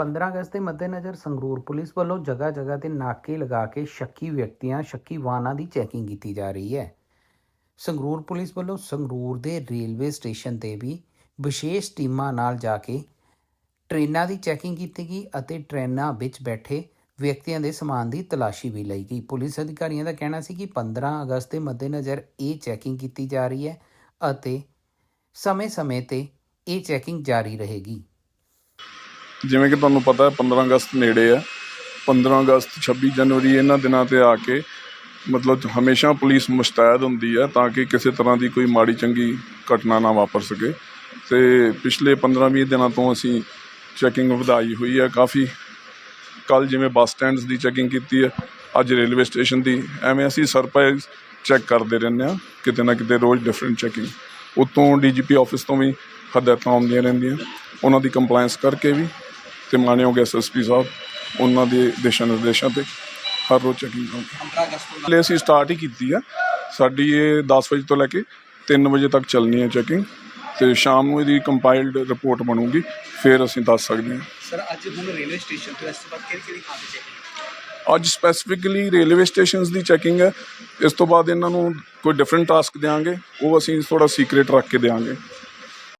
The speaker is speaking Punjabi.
15 ਅਗਸਤ ਦੇ ਮੱਦੇਨਜ਼ਰ ਸੰਗਰੂਰ ਪੁਲਿਸ ਵੱਲੋਂ ਜਗ੍ਹਾ ਜਗ੍ਹਾ ਤੇ ਨਾਕੇ ਲਗਾ ਕੇ ਸ਼ੱਕੀ ਵਿਅਕਤੀਆਂ, ਸ਼ੱਕੀ ਵਾਹਨਾਂ ਦੀ ਚੈਕਿੰਗ ਕੀਤੀ ਜਾ ਰਹੀ ਹੈ। ਸੰਗਰੂਰ ਪੁਲਿਸ ਵੱਲੋਂ ਸੰਗਰੂਰ ਦੇ ਰੇਲਵੇ ਸਟੇਸ਼ਨ ਤੇ ਵੀ ਵਿਸ਼ੇਸ਼ ਟੀਮਾਂ ਨਾਲ ਜਾ ਕੇ ਟ੍ਰੇਨਾਂ ਦੀ ਚੈਕਿੰਗ ਕੀਤੀ ਗਈ ਅਤੇ ਟ੍ਰੇਨਾਂ ਵਿੱਚ ਬੈਠੇ ਵਿਅਕਤੀਆਂ ਦੇ ਸਮਾਨ ਦੀ ਤਲਾਸ਼ੀ ਵੀ ਲਈ ਗਈ। ਪੁਲਿਸ ਅਧਿਕਾਰੀਆਂ ਦਾ ਕਹਿਣਾ ਸੀ ਕਿ 15 ਅਗਸਤ ਦੇ ਮੱਦੇਨਜ਼ਰ ਇਹ ਚੈਕਿੰਗ ਕੀਤੀ ਜਾ ਰਹੀ ਹੈ ਅਤੇ ਸਮੇਂ-ਸਮੇਂ ਤੇ ਇਹ ਚੈਕਿੰਗ ਜਾਰੀ ਰਹੇਗੀ। ਜਿਵੇਂ ਕਿ ਤੁਹਾਨੂੰ ਪਤਾ ਹੈ 15 ਅਗਸਤ ਨੇੜੇ ਹੈ। 15 ਅਗਸਤ 26 ਜਨਵਰੀ ਇਹਨਾਂ ਦਿਨਾਂ ਤੇ ਆ ਕੇ ਮਤਲਬ ਹਮੇਸ਼ਾ ਪੁਲਿਸ ਮੁਸ਼ਤੈਦ ਹੁੰਦੀ ਹੈ ਤਾਂ ਕਿ ਕਿਸੇ ਤਰ੍ਹਾਂ ਦੀ ਕੋਈ ਮਾੜੀ ਚੰਗੀ ਘਟਨਾ ਨਾ ਵਾਪਰ ਸਕੇ। ਤੇ ਪਿਛਲੇ 15-20 ਦਿਨਾਂ ਤੋਂ ਅਸੀਂ ਚੈਕਿੰਗ ਵਧਾਈ ਹੋਈ ਹੈ। ਕਾਫੀ ਕੱਲ ਜਿਵੇਂ ਬੱਸ ਸਟੈਂਡਸ ਦੀ ਚੈਕਿੰਗ ਕੀਤੀ ਹੈ, ਅੱਜ ਰੇਲਵੇ ਸਟੇਸ਼ਨ ਦੀ, ਐਵੇਂ ਅਸੀਂ ਸਰਪ੍ਰਾਈਜ਼ ਚੈੱਕ ਕਰਦੇ ਰਹਿੰਦੇ ਹਾਂ, ਕਿਤੇ ਨਾ ਕਿਤੇ ਰੋਜ਼ ਡਿਫਰੈਂਟ ਚੈਕਿੰਗ। ਉਤੋਂ ਡੀਜੀਪੀ ਆਫਿਸ ਤੋਂ ਵੀ ਹਦਾਇਤਾਂ ਆਉਂਦੀਆਂ ਰਹਿੰਦੀਆਂ, ਉਹਨਾਂ ਦੀ ਕੰਪਲਾਈਂਸ ਕਰਕੇ ਵੀ ਤੇ ਮਾਨਯੋਗ ਐਸਐਸਪੀ ਸਾਹਿਬ ਉਹਨਾਂ ਦੇ ਦਿਸ਼ਾ ਨਿਰਦੇਸ਼ਾਂ ਤੇ ਹਰ ਰੋਜ਼ ਚੈਕਿੰਗ ਹੁੰਦੀ ਹੈ ਅਸੀਂ ਸਟਾਰਟ ਹੀ ਕੀਤੀ ਆ। ਸਾਡੀ ਇਹ 10 ਵਜੇ ਤੋਂ ਲੈ ਕੇ 3 ਵਜੇ ਤੱਕ ਚੱਲਣੀ ਹੈ ਚੈਕਿੰਗ ਤੇ ਸ਼ਾਮ ਨੂੰ ਇਹਦੀ ਕੰਪਾਈਲਡ ਰਿਪੋਰਟ ਬਣੂਗੀ ਫਿਰ ਅਸੀਂ ਦੱਸ ਸਕਦੇ ਹਾਂ। ਸਰ ਅੱਜ ਹੁਣ ਰੇਲਵੇ ਸਟੇਸ਼ਨ ਤੋਂ ਇਸ ਤੋਂ ਬਾਅਦ ਕਿਹੜੀ ਕਿਹੜੀ ਥਾਂ ਤੇ ਚੈਕਿੰਗ ਅੱਜ ਸਪੈਸੀਫਿਕਲੀ ਰੇਲਵੇ ਸਟੇਸ਼ਨਸ ਦੀ ਚੈਕਿੰਗ ਹੈ। ਇਸ ਤੋਂ ਬਾਅਦ ਇਹਨਾਂ ਨੂੰ ਕੋਈ ਡਿਫਰੈਂਟ ਟਾਸਕ ਦੇਵਾਂਗੇ ਉਹ ਅਸੀਂ ਥੋੜਾ ਸੀਕ੍ਰੀਟ ਰੱਖ ਕੇ ਦੇਵਾਂਗੇ